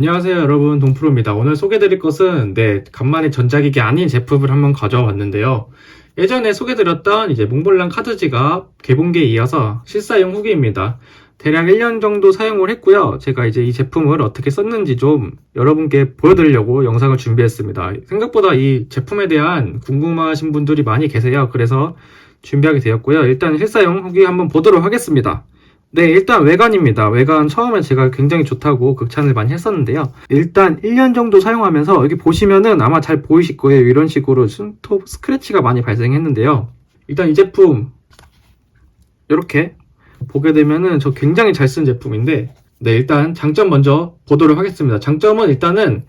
안녕하세요 여러분. 동프로입니다. 오늘 소개드릴 것은 네 간만에 전자기기 아닌 제품을 한번 가져왔는데요. 예전에 소개드렸던 이제 몽블랑 카드 지갑 개봉기에 이어서 실사용 후기입니다. 대략 1년 정도 사용을 했고요. 제가 이제 이 제품을 어떻게 썼는지 좀 여러분께 보여드리려고 영상을 준비했습니다. 생각보다 이 제품에 대한 궁금하신 분들이 많이 계세요. 그래서 준비하게 되었고요. 일단 실사용 후기 한번 보도록 하겠습니다 네, 일단 외관입니다. 외관 처음에 제가 굉장히 좋다고 극찬을 많이 했었는데요. 일단 1년 정도 사용하면서 여기 보시면은 아마 잘 보이실 거예요. 이런 식으로 손톱 스크래치가 많이 발생했는데요. 일단 이 제품 이렇게 보게 되면은 저 굉장히 잘 쓴 제품인데 네, 일단 장점 먼저 보도록 하겠습니다. 장점은 일단은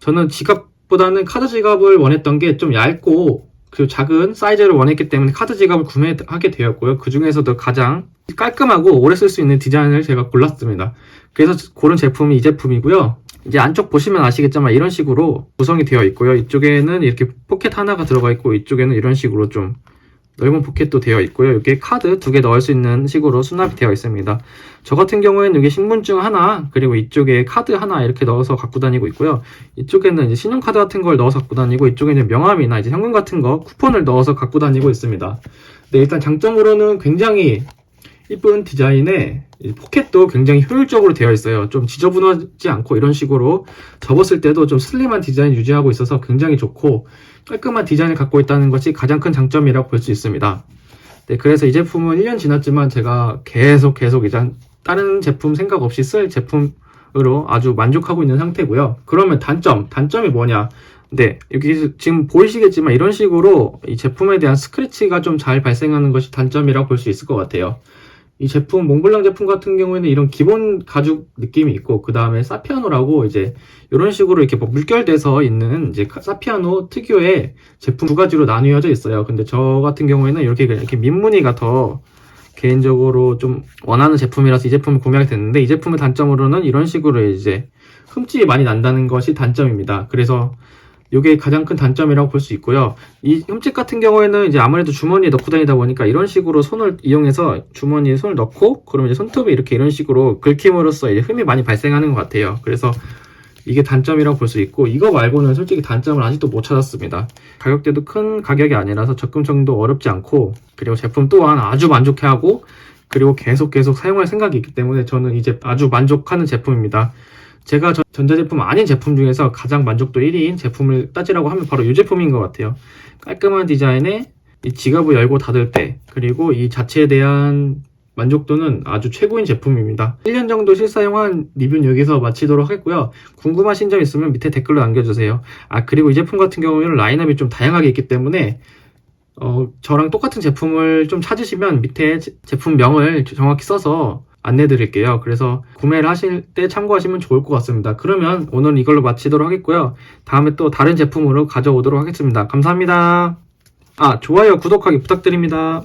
저는 지갑보다는 카드 지갑을 원했던 게 좀 얇고 그 작은 사이즈를 원했기 때문에 카드 지갑을 구매하게 되었고요. 그 중에서도 가장 깔끔하고 오래 쓸 수 있는 디자인을 제가 골랐습니다. 그래서 고른 제품이 이 제품이고요. 이제 안쪽 보시면 아시겠지만 이런 식으로 구성이 되어 있고요. 이쪽에는 이렇게 포켓 하나가 들어가 있고 이쪽에는 이런 식으로 좀 넓은 포켓도 되어 있고요. 여기에 카드 두 개 넣을 수 있는 식으로 수납이 되어 있습니다. 저 같은 경우에는 여기 신분증 하나 그리고 이쪽에 카드 하나 이렇게 넣어서 갖고 다니고 있고요. 이쪽에는 이제 신용카드 같은 걸 넣어서 갖고 다니고 이쪽에는 명함이나 이제 현금 같은 거 쿠폰을 넣어서 갖고 다니고 있습니다. 네, 일단 장점으로는 굉장히 이쁜 디자인에 이 포켓도 굉장히 효율적으로 되어 있어요. 좀 지저분하지 않고 이런 식으로 접었을 때도 좀 슬림한 디자인 유지하고 있어서 굉장히 좋고 깔끔한 디자인을 갖고 있다는 것이 가장 큰 장점이라고 볼 수 있습니다. 네, 그래서 이 제품은 1년 지났지만 제가 계속 계속 이제 다른 제품 생각 없이 쓸 제품으로 아주 만족하고 있는 상태고요. 그러면 단점, 단점이 뭐냐? 네, 여기 지금 보이시겠지만 이런 식으로 이 제품에 대한 스크래치가 좀 잘 발생하는 것이 단점이라고 볼 수 있을 것 같아요. 이 제품 몽블랑 제품 같은 경우에는 이런 기본 가죽 느낌이 있고 그 다음에 사피아노라고 이제 이런 식으로 이렇게 뭐 물결돼서 있는 이제 사피아노 특유의 제품 두 가지로 나뉘어져 있어요. 근데 저 같은 경우에는 이렇게 이렇게 민무늬가 더 개인적으로 좀 원하는 제품이라서 이 제품을 구매하게 됐는데 이 제품의 단점으로는 이런 식으로 이제 흠집이 많이 난다는 것이 단점입니다. 그래서 이게 가장 큰 단점이라고 볼 수 있고요. 이 흠집 같은 경우에는 이제 아무래도 주머니에 넣고 다니다 보니까 이런 식으로 손을 이용해서 주머니에 손을 넣고 그러면 이제 손톱이 이렇게 이런 식으로 긁힘으로써 이제 흠이 많이 발생하는 것 같아요. 그래서 이게 단점이라고 볼 수 있고 이거 말고는 솔직히 단점을 아직도 못 찾았습니다. 가격대도 큰 가격이 아니라서 접근성도 어렵지 않고 그리고 제품 또한 아주 만족해하고 그리고 계속 계속 사용할 생각이 있기 때문에 저는 이제 아주 만족하는 제품입니다. 제가 저- 전자제품 아닌 제품 중에서 가장 만족도 1위인 제품을 따지라고 하면 바로 이 제품인 것 같아요. 깔끔한 디자인에 이 지갑을 열고 닫을 때 그리고 이 자체에 대한 만족도는 아주 최고인 제품입니다. 1년 정도 실사용한 리뷰는 여기서 마치도록 하겠고요. 궁금하신 점 있으면 밑에 댓글로 남겨주세요. 아 그리고 이 제품 같은 경우에는 라인업이 좀 다양하게 있기 때문에 어, 저랑 똑같은 제품을 좀 찾으시면 밑에 제- 제품명을 정확히 써서 안내 드릴게요. 그래서 구매를 하실 때 참고하시면 좋을 것 같습니다. 그러면 오늘 이걸로 마치도록 하겠고요. 다음에 또 다른 제품으로 가져오도록 하겠습니다. 감사합니다. 아, 좋아요, 구독하기 부탁드립니다.